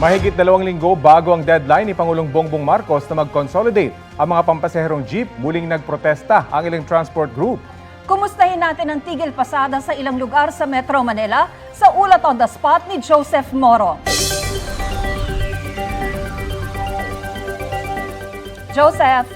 Mahigit dalawang linggo bago ang deadline ni Pangulong Bongbong Marcos na mag-consolidate ang mga pampasaherong jeep, muling nagprotesta ang ilang transport group. Kumustahin natin ang tigil pasada sa ilang lugar sa Metro Manila sa ulat on the spot ni Joseph Moro. Joseph,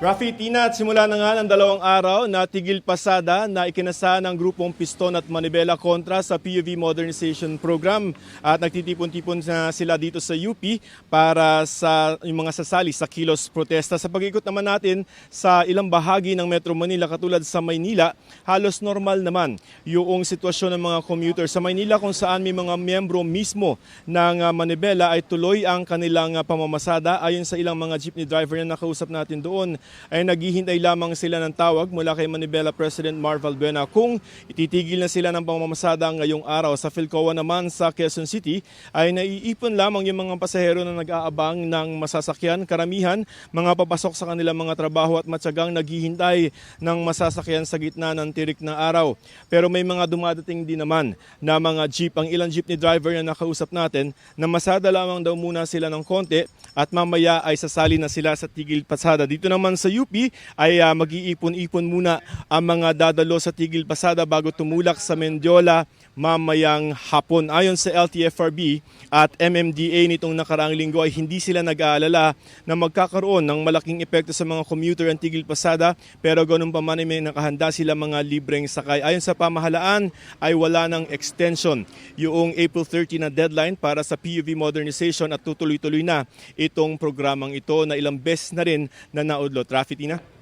Rafi, Tina, at simula na nga ng dalawang araw na tigil pasada na ikinasa ng grupong Piston at Manibela kontra sa PUV Modernization Program. At nagtitipon-tipon na sila dito sa UP para sa yung mga sasali sa kilos protesta. Sa pag-ikot naman natin sa ilang bahagi ng Metro Manila katulad sa Maynila, halos normal naman yung sitwasyon ng mga commuter. Sa Maynila kung saan may mga miyembro mismo ng uh, Manibela ay tuloy ang kanilang uh, pamamasada. Ayon sa ilang mga jeepney driver na nakausap natin doon ay naghihintay lamang sila ng tawag mula kay Manibela President Marval Buena kung ititigil na sila ng pamamasada ngayong araw. Sa Philcoa naman sa Quezon City ay naiipon lamang yung mga pasahero na nag-aabang ng masasakyan. Karamihan mga papasok sa kanilang mga trabaho at matyagang naghihintay ng masasakyan sa gitna ng tirik ng araw. Pero may mga dumadating din naman na mga jeep. Ang ilang jeepney driver na nakausap natin na masada lamang daw muna sila ng konti at mamaya ay sasali na sila sa tigil pasada. Dito naman sa UP ay ah, mag-iipon-ipon muna ang mga dadalo sa tigil pasada bago tumulak sa Mendiola mamayang hapon. Ayon sa LTFRB at MMDA nitong nakaraang linggo ay hindi sila nag-aalala na magkakaroon ng malaking epekto sa mga commuter ang tigil pasada pero ganun pa man ay may nakahanda sila mga libreng sakay. Ayon sa pamahalaan ay wala ng extension yung April 30 na deadline para sa PUV modernization at tutuloy-tuloy na itong programang ito na ilang beses na rin na naudlot. Rafi, Tina?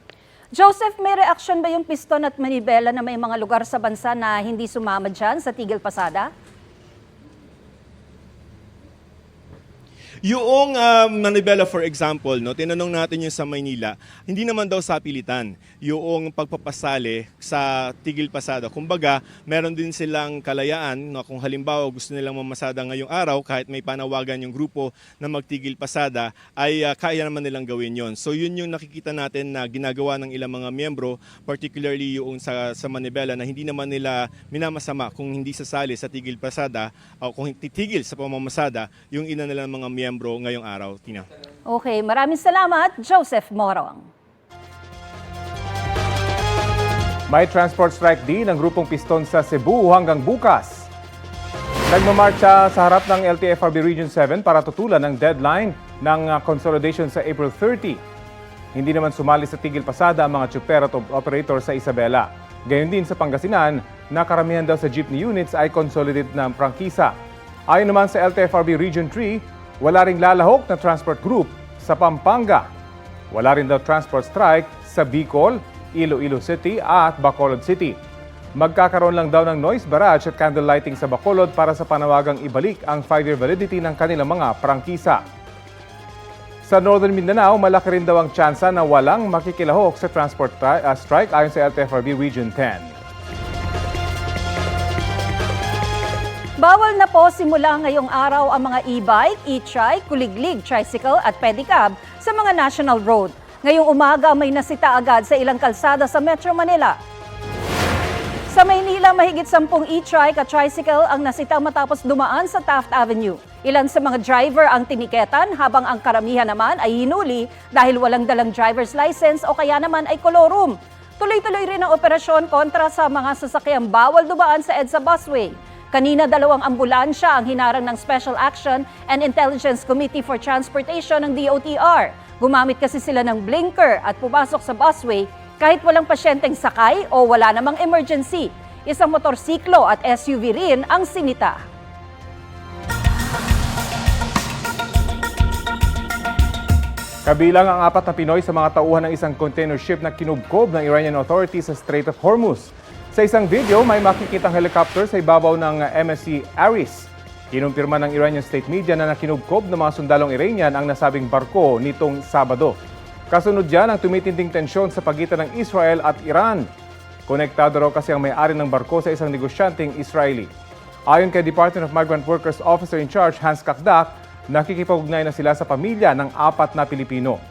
Joseph, may reaction ba yung Piston at Manibela na may mga lugar sa bansa na hindi sumama dyan sa tigil pasada? Yung um, Manibela for example, no, tinanong natin yung sa Maynila, hindi naman daw sa pilitan yung pagpapasali sa tigil pasada. Kumbaga, meron din silang kalayaan no, kung halimbawa gusto nilang mamasada ngayong araw kahit may panawagan yung grupo na magtigil pasada ay uh, kaya naman nilang gawin yon. So yun yung nakikita natin na ginagawa ng ilang mga miyembro, particularly yung sa, sa Manibela na hindi naman nila minamasama kung hindi sasali sa tigil pasada o kung titigil sa pamamasada yung ina nilang mga miyembro ngayong araw. Tina. Okay, maraming salamat, Joseph Morong. May transport strike din ang grupong Piston sa Cebu hanggang bukas. Nagmamarcha sa harap ng LTFRB Region 7 para tutulan ang deadline ng uh, consolidation sa April 30. Hindi naman sumali sa tigil pasada ang mga tsuper at op- operator sa Isabela. Gayon din sa Pangasinan, na karamihan daw sa jeepney units ay consolidated ng prangkisa. Ayon naman sa LTFRB Region 3, wala ring lalahok na transport group sa Pampanga. Wala rin daw transport strike sa Bicol, Iloilo City at Bacolod City. Magkakaroon lang daw ng noise barrage at candle lighting sa Bacolod para sa panawagang ibalik ang 5-year validity ng kanilang mga prangkisa. Sa Northern Mindanao, malaki rin daw ang tsansa na walang makikilahok sa transport uh, strike ayon sa LTFRB Region 10. Bawal na po simula ngayong araw ang mga e-bike, e-trike, kuliglig, tricycle at pedicab sa mga national road. Ngayong umaga may nasita agad sa ilang kalsada sa Metro Manila. Sa Maynila, mahigit 10 e-trike at tricycle ang nasita matapos dumaan sa Taft Avenue. Ilan sa mga driver ang tiniketan habang ang karamihan naman ay hinuli dahil walang dalang driver's license o kaya naman ay kolorum. Tuloy-tuloy rin ang operasyon kontra sa mga sasakyang bawal dumaan sa EDSA busway. Kanina dalawang ambulansya ang hinarang ng Special Action and Intelligence Committee for Transportation ng DOTR. Gumamit kasi sila ng blinker at pumasok sa busway kahit walang pasyenteng sakay o wala namang emergency. Isang motorsiklo at SUV rin ang sinita. Kabilang ang apat na Pinoy sa mga tauhan ng isang container ship na kinubkob ng Iranian authorities sa Strait of Hormuz. Sa isang video, may makikitang helicopter sa ibabaw ng MSC Aris. Kinumpirma ng Iranian state media na nakinubkob ng mga sundalong Iranian ang nasabing barko nitong Sabado. Kasunod dyan ang tumitinding tensyon sa pagitan ng Israel at Iran. Konektado raw kasi ang may-ari ng barko sa isang negosyanteng Israeli. Ayon kay Department of Migrant Workers Officer in Charge Hans Kakdak, nakikipag-ugnay na sila sa pamilya ng apat na Pilipino.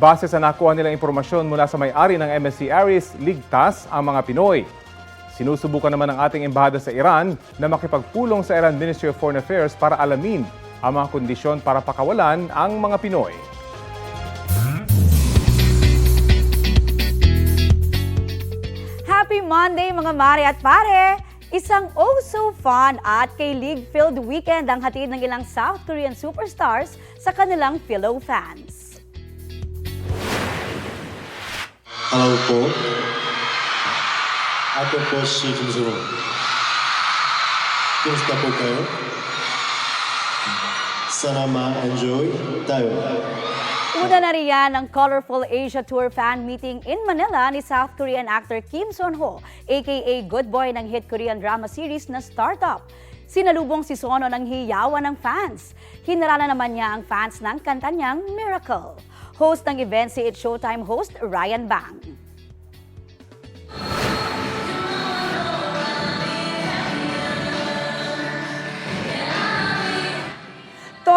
Base sa nakuha nilang impormasyon mula sa may-ari ng MSC Aris, ligtas ang mga Pinoy. Sinusubukan naman ng ating embahada sa Iran na makipagpulong sa Iran Ministry of Foreign Affairs para alamin ang mga kondisyon para pakawalan ang mga Pinoy. Happy Monday mga mare at pare! Isang oh so fun at kay league-filled weekend ang hatid ng ilang South Korean superstars sa kanilang fellow fans. Hello po. Ako po si Kimsuro. Kumusta po kayo? Sana ma-enjoy tayo. Una na riyan ang Colorful Asia Tour fan meeting in Manila ni South Korean actor Kim Son-ho, aka Good Boy ng hit Korean drama series na Startup. Sinalubong si Sono ng hiyawan ng fans. Hinarala naman niya ang fans ng kanta niyang Miracle. Host ng event si It's Showtime host Ryan Bang.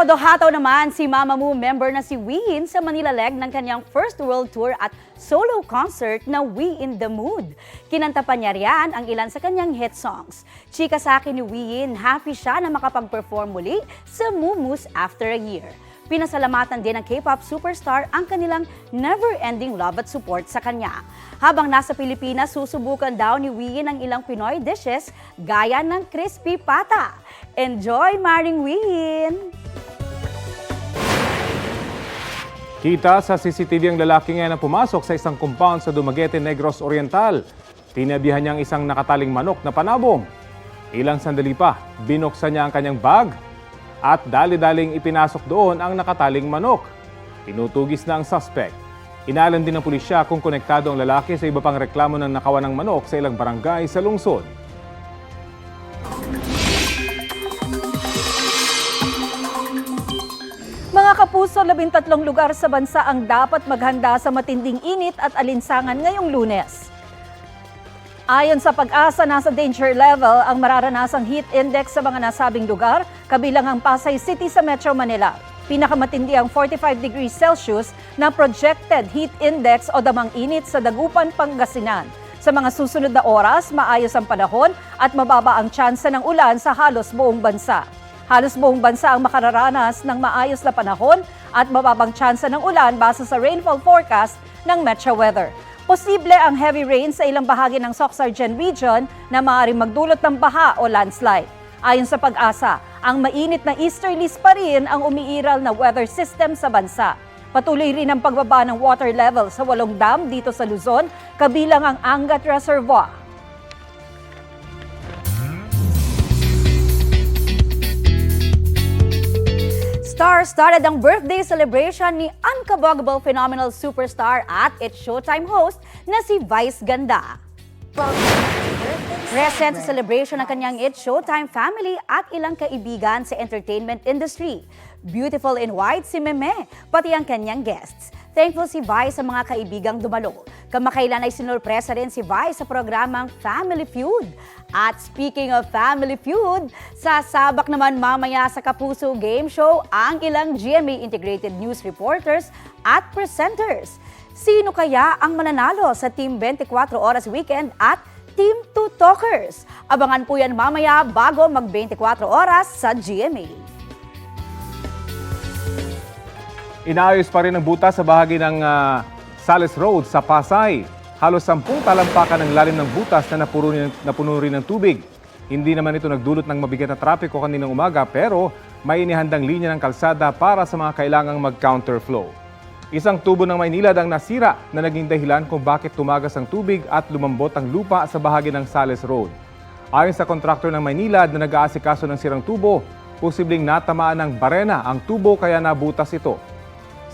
Todo hataw naman si Mamamoo member na si Win sa Manila leg ng kanyang first world tour at solo concert na We in the Mood. Kinanta pa niya riyan ang ilan sa kanyang hit songs. Chika sa akin ni Win, happy siya na makapag-perform muli sa Mumus after a year. Pinasalamatan din ng K-pop superstar ang kanilang never-ending love at support sa kanya. Habang nasa Pilipinas, susubukan daw ni Win ang ilang Pinoy dishes gaya ng crispy pata. Enjoy, Maring Win! Kita sa CCTV ang lalaki ngayon na pumasok sa isang compound sa Dumaguete, Negros Oriental. Tinabihan niya ang isang nakataling manok na panabong. Ilang sandali pa, binuksan niya ang kanyang bag at dali-daling ipinasok doon ang nakataling manok. Tinutugis na ang suspect. Inalam din ng pulisya kung konektado ang lalaki sa iba pang reklamo ng nakawan ng manok sa ilang barangay sa lungsod. Mga kapuso, labintatlong lugar sa bansa ang dapat maghanda sa matinding init at alinsangan ngayong lunes. Ayon sa pag-asa, nasa danger level ang mararanasang heat index sa mga nasabing lugar, kabilang ang Pasay City sa Metro Manila. Pinakamatindi ang 45 degrees Celsius na projected heat index o damang init sa Dagupan, Pangasinan. Sa mga susunod na oras, maayos ang panahon at mababa ang tsansa ng ulan sa halos buong bansa. Halos buong bansa ang makararanas ng maayos na panahon at mababang tsansa ng ulan base sa rainfall forecast ng Metro Weather. Posible ang heavy rain sa ilang bahagi ng Soxargen region na maaaring magdulot ng baha o landslide. Ayon sa pag-asa, ang mainit na easterlies pa rin ang umiiral na weather system sa bansa. Patuloy rin ang pagbaba ng water level sa walong dam dito sa Luzon, kabilang ang Angat Reservoir. Star-studded ang birthday celebration ni unkabaggable phenomenal superstar at It's Showtime host na si Vice Ganda. Present sa celebration ng kanyang It's Showtime family at ilang kaibigan sa entertainment industry. Beautiful in white si Meme, pati ang kanyang guests. Thankful si Vi sa mga kaibigang dumalo. Kamakailan ay sinurpresa rin si Vi sa programang Family Feud. At speaking of Family Feud, sasabak naman mamaya sa Kapuso Game Show ang ilang GMA Integrated News reporters at presenters. Sino kaya ang mananalo sa Team 24 Oras Weekend at Team 2 Talkers? Abangan po yan mamaya bago mag 24 oras sa GMA. Inaayos pa rin ang butas sa bahagi ng ah, Sales Road sa Pasay. Halos sampung talampakan ng lalim ng butas na napuno, rin- napuno rin ng tubig. Hindi naman ito nagdulot ng mabigat na trapiko kaninang umaga pero may inihandang linya ng kalsada para sa mga kailangang mag-counterflow. Isang tubo ng Maynilad ang nasira na naging dahilan kung bakit tumagas ang tubig at lumambot ang lupa sa bahagi ng Sales Road. Ayon sa kontraktor ng Maynilad na nag-aasikaso ng sirang tubo, posibleng natamaan ng barena ang tubo kaya nabutas ito.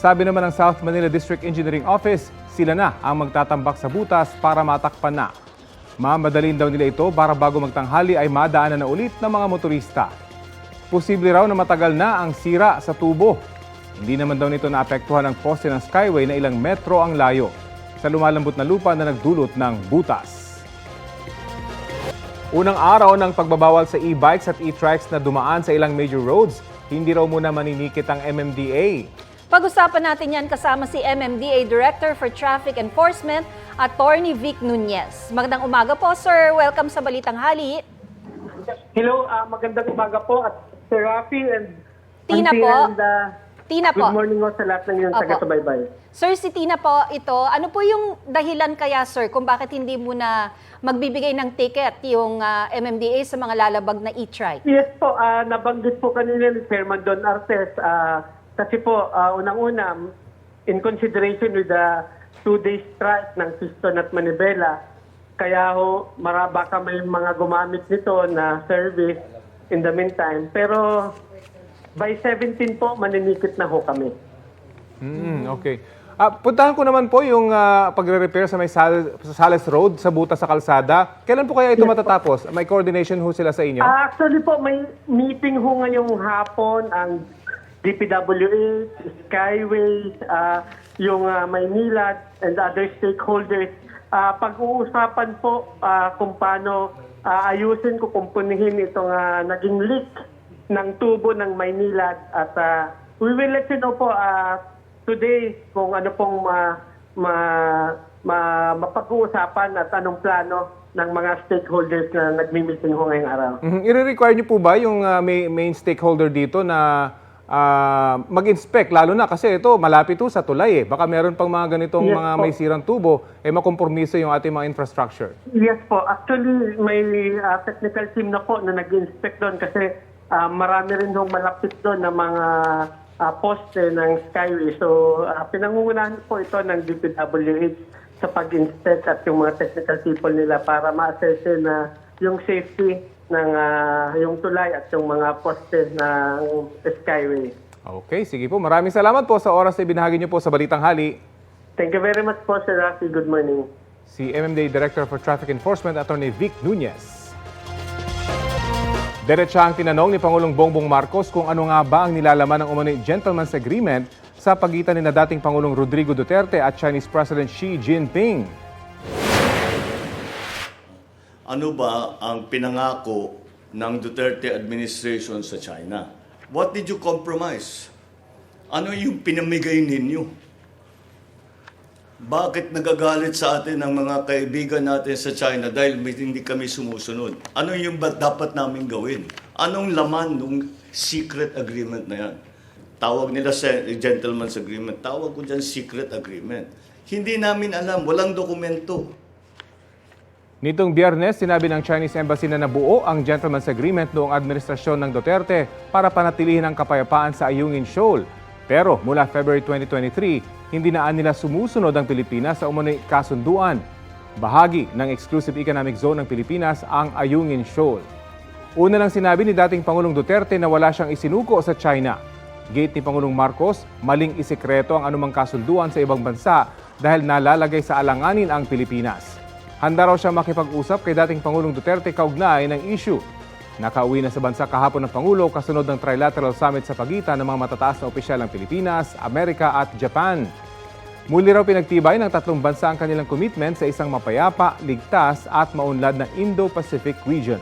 Sabi naman ng South Manila District Engineering Office, sila na ang magtatambak sa butas para matakpan na. Mamadalin daw nila ito para bago magtanghali ay madaanan na ulit ng mga motorista. Posible raw na matagal na ang sira sa tubo. Hindi naman daw nito naapektuhan ang poste ng Skyway na ilang metro ang layo sa lumalambot na lupa na nagdulot ng butas. Unang araw ng pagbabawal sa e-bikes at e-trikes na dumaan sa ilang major roads, hindi raw muna maninikit ang MMDA. Pag-usapan natin yan kasama si MMDA Director for Traffic Enforcement, Attorney Vic Nunez. Magandang umaga po, sir. Welcome sa Balitang Hali. Hello, ah, magandang umaga po at Sir Rafi and Tina Auntie po. and, ah, Tina po. Good morning po sa lahat ng Opo. taga-subaybay. Sir, si Tina po ito. Ano po yung dahilan kaya, sir, kung bakit hindi muna magbibigay ng ticket yung ah, MMDA sa mga lalabag na e-trike? Yes po, ah, nabanggit po kanina ni Chairman Don Artes ah, kasi po, ah, unang-una, in consideration with the two-day strike ng Piston at Manibela, kaya ho, mara, baka may mga gumamit nito na service in the meantime. Pero by 17 po, maninikit na ho kami. Mm, okay. Ah, puntahan ko naman po yung ah, pagre-repair sa may Sal- sa Sales Road sa butas sa kalsada. Kailan po kaya ito matatapos? May coordination ho sila sa inyo? Ah, Actually po, may meeting ho ngayong hapon ang DPWH, Skyways, ah, yung ah, Maynila and other stakeholders. Ah, pag-uusapan po ah, kung paano ah, ayusin ko kumpunihin itong ah, naging leak ng tubo ng Maynila at ah, we will let you know po ah, today kung ano pong ma, ma, ma- mapag-uusapan at anong plano ng mga stakeholders na nagmi-meeting ho ngayong araw. Mhm. I-require niyo po ba yung may, main stakeholder dito na ah, mag-inspect? Lalo na kasi ito, malapit to sa tulay eh. Baka meron pang mga ganitong Yes mga po. may sirang tubo, eh makompromiso yung ating mga infrastructure. Yes po. Actually, may ah, technical team na po na nag-inspect doon kasi ah, marami rin hong malapit doon na mga ah, poste ng Skyway. So, ah, pinangungunahan po ito ng DPWH sa pag-inspect at yung mga technical people nila para ma-assess na yung safety ng ah, yung tulay at yung mga poste ng Skyway. Okay, sige po. Maraming salamat po sa oras na ibinahagi niyo po sa Balitang Hali. Thank you very much po, Sir Rafi. Good morning. si MMDA Director for Traffic Enforcement, Attorney Vic Nunez. Diretsa ang tinanong ni Pangulong Bongbong Marcos kung ano nga ba ang nilalaman ng umano'y gentleman's agreement sa pagitan ni na dating Pangulong Rodrigo Duterte at Chinese President Xi Jinping. Ano ba ang pinangako ng Duterte administration sa China? What did you compromise? Ano yung pinamigay ninyo? Bakit nagagalit sa atin ang mga kaibigan natin sa China dahil hindi kami sumusunod? Ano yung ba dapat namin gawin? Anong laman ng secret agreement na yan? Tawag nila sa gentleman's agreement. Tawag ko dyan secret agreement. Hindi namin alam. Walang dokumento. Nitong biyernes, sinabi ng Chinese Embassy na nabuo ang gentleman's agreement noong administrasyon ng Duterte para panatilihin ang kapayapaan sa Ayungin Shoal. Pero mula February 2023, hindi na nila sumusunod ang Pilipinas sa umano'y kasunduan. Bahagi ng exclusive economic zone ng Pilipinas ang Ayungin Shoal. Una lang sinabi ni dating Pangulong Duterte na wala siyang isinuko sa China. Gate ni Pangulong Marcos, maling isekreto ang anumang kasunduan sa ibang bansa dahil nalalagay sa alanganin ang Pilipinas. Handa raw siya makipag-usap kay dating Pangulong Duterte kaugnay ng issue. Nakauwi na sa bansa kahapon ng Pangulo kasunod ng trilateral summit sa pagitan ng mga matataas na opisyal ng Pilipinas, Amerika at Japan. Muli raw pinagtibay ng tatlong bansa ang kanilang commitment sa isang mapayapa, ligtas at maunlad na Indo-Pacific region.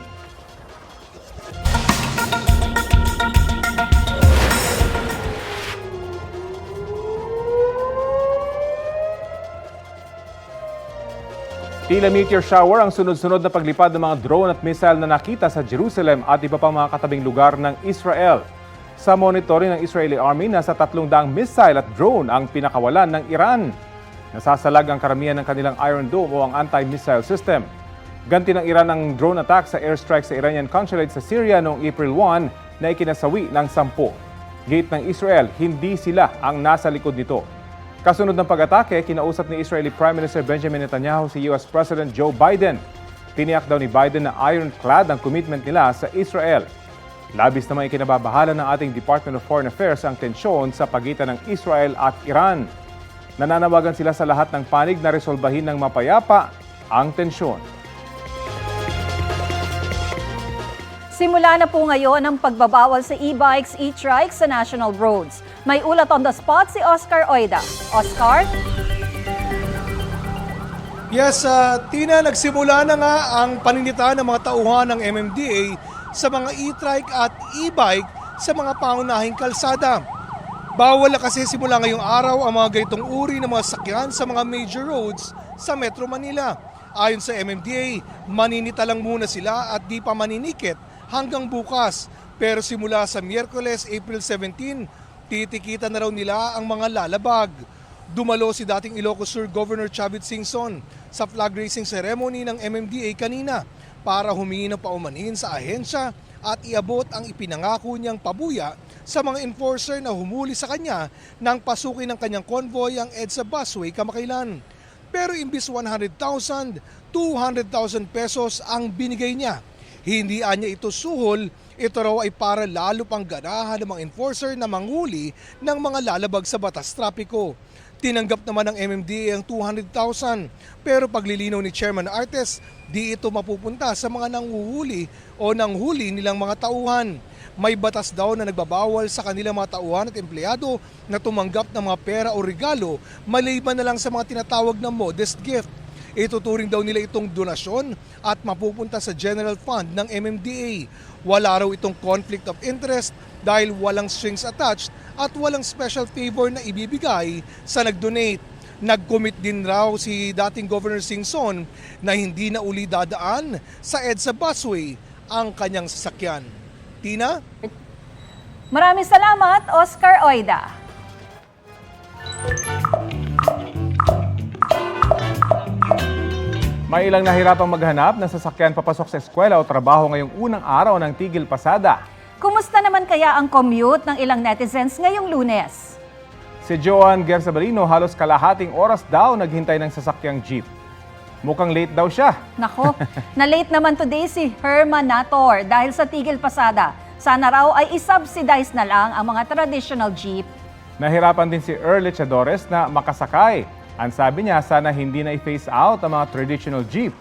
Tila meteor shower ang sunod-sunod na paglipad ng mga drone at missile na nakita sa Jerusalem at iba pang mga katabing lugar ng Israel. Sa monitoring ng Israeli Army, nasa tatlong daang missile at drone ang pinakawalan ng Iran. Nasasalag ang karamihan ng kanilang Iron Dome o ang anti-missile system. Ganti ng Iran ang drone attack sa airstrike sa Iranian consulate sa Syria noong April 1 na ikinasawi ng sampo. Gate ng Israel, hindi sila ang nasa likod nito. Kasunod ng pag-atake, kinausap ni Israeli Prime Minister Benjamin Netanyahu si US President Joe Biden. Tiniyak daw ni Biden na ironclad ang commitment nila sa Israel. Labis naman ikinababahala ng ating Department of Foreign Affairs ang tensyon sa pagitan ng Israel at Iran. Nananawagan sila sa lahat ng panig na resolbahin ng mapayapa ang tensyon. Simula na po ngayon ang pagbabawal sa e-bikes, e-trikes sa national roads. May ulat on the spot si Oscar Oida. Oscar? Yes, ah, Tina, nagsimula na nga ang paninita ng mga tauhan ng MMDA sa mga e-trike at e-bike sa mga pangunahing kalsada. Bawal na kasi simula ngayong araw ang mga ganitong uri ng mga sakyan sa mga major roads sa Metro Manila. Ayon sa MMDA, maninita lang muna sila at di pa maninikit hanggang bukas. Pero simula sa Miyerkules, April 17, titikita na raw nila ang mga lalabag. Dumalo si dating Ilocos Sur Governor Chavit Singson sa flag raising ceremony ng MMDA kanina para humingi ng paumanhin sa ahensya at iabot ang ipinangako niyang pabuya sa mga enforcer na humuli sa kanya nang pasukin ng kanyang convoy ang EDSA busway kamakailan. Pero imbis 100,000, 200,000 pesos ang binigay niya. Hindi anya ito suhol, ito raw ay para lalo pang ganahan ng mga enforcer na manghuli ng mga lalabag sa batas trapiko. Tinanggap naman ng MMDA ang 200,000 pero paglilinaw ni Chairman Artes, di ito mapupunta sa mga nanghuhuli o nanghuli nilang mga tauhan. May batas daw na nagbabawal sa kanilang mga tauhan at empleyado na tumanggap ng mga pera o regalo maliban na lang sa mga tinatawag na modest gift. Ituturing daw nila itong donasyon at mapupunta sa general fund ng MMDA. Wala raw itong conflict of interest dahil walang strings attached at walang special favor na ibibigay sa nag-donate. Nag-commit din raw si dating Governor Singson na hindi na uli dadaan sa EDSA busway ang kanyang sasakyan. Tina? Maraming salamat, Oscar Oida. May ilang nahirapang maghanap ng sasakyan papasok sa eskwela o trabaho ngayong unang araw ng tigil pasada. Kumusta naman kaya ang commute ng ilang netizens ngayong lunes? Si Joan Gersabalino halos kalahating oras daw naghintay ng sasakyang jeep. Mukhang late daw siya. Nako, na-late naman today si Herman Nator dahil sa tigil pasada. Sana raw ay isubsidize na lang ang mga traditional jeep. Nahirapan din si Earl Echadores na makasakay. Ang sabi niya, sana hindi na i-phase out ang mga traditional jeep.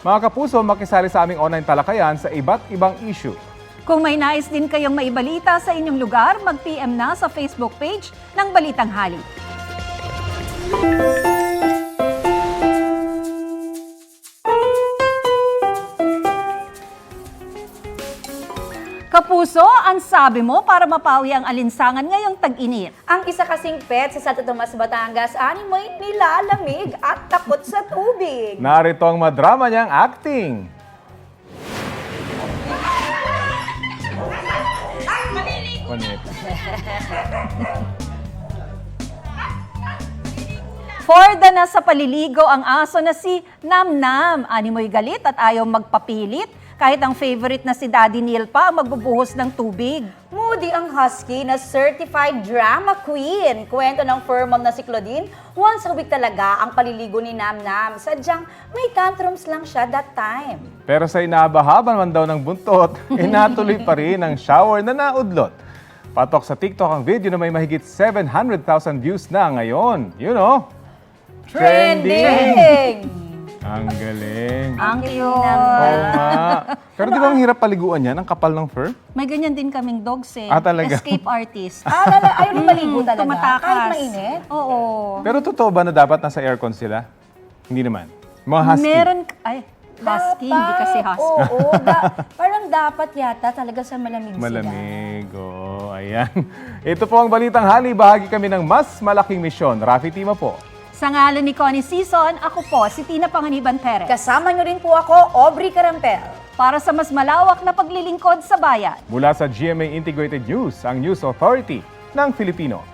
Mga kapuso, makisali sa aming online talakayan sa iba't ibang issue. Kung may nais din kayong maibalita sa inyong lugar, mag-PM na sa Facebook page ng Balitang Hali. Kapuso, ang sabi mo para mapawi ang alinsangan ngayong tag-init. Ang isa kasing pet sa Santo Tomas, Batangas, animoy nilalamig at takot sa tubig. Narito ang madrama niyang acting. One minute. Forda na sa paliligo ang aso na si Namnam. Animoy galit at ayaw magpapilit. Kahit ang favorite na si Daddy Neil pa ang magbubuhos ng tubig. Moody ang husky na certified drama queen. Kwento ng fur mom na si Claudine, once a week talaga ang paliligo ni Namnam. Sadyang may tantrums lang siya that time. Pero sa inabahaba naman daw ng buntot, inatuloy pa rin ang shower na naudlot. Patok sa TikTok ang video na may mahigit 700,000 views na ngayon. You know? Trending! Ang galing. Ang cute. Oo nga. Pero di ba ang hirap paliguan yan? Ang kapal ng fur? May ganyan din kaming dogs eh. Ah, talaga? Escape artist. ah, lala, ayaw mm, maligo talaga. Tumatakas. Kahit mainit. Oo. Pero totoo ba na dapat nasa aircon sila? Hindi naman. Mga husky. Meron, ay, husky, hindi kasi husky. Oo, da- parang dapat yata talaga sa malamig, sila. Malamig. Oh, ayan. Ito po ang Balitang Hali. Bahagi kami ng mas malaking misyon. Rafi Tima po. Sa ngalan ni Connie Season, ako po si Tina Panganiban Perez. Kasama nyo rin po ako, Aubrey Carampel. Para sa mas malawak na paglilingkod sa bayan. Mula sa GMA Integrated News, ang News Authority ng Filipino.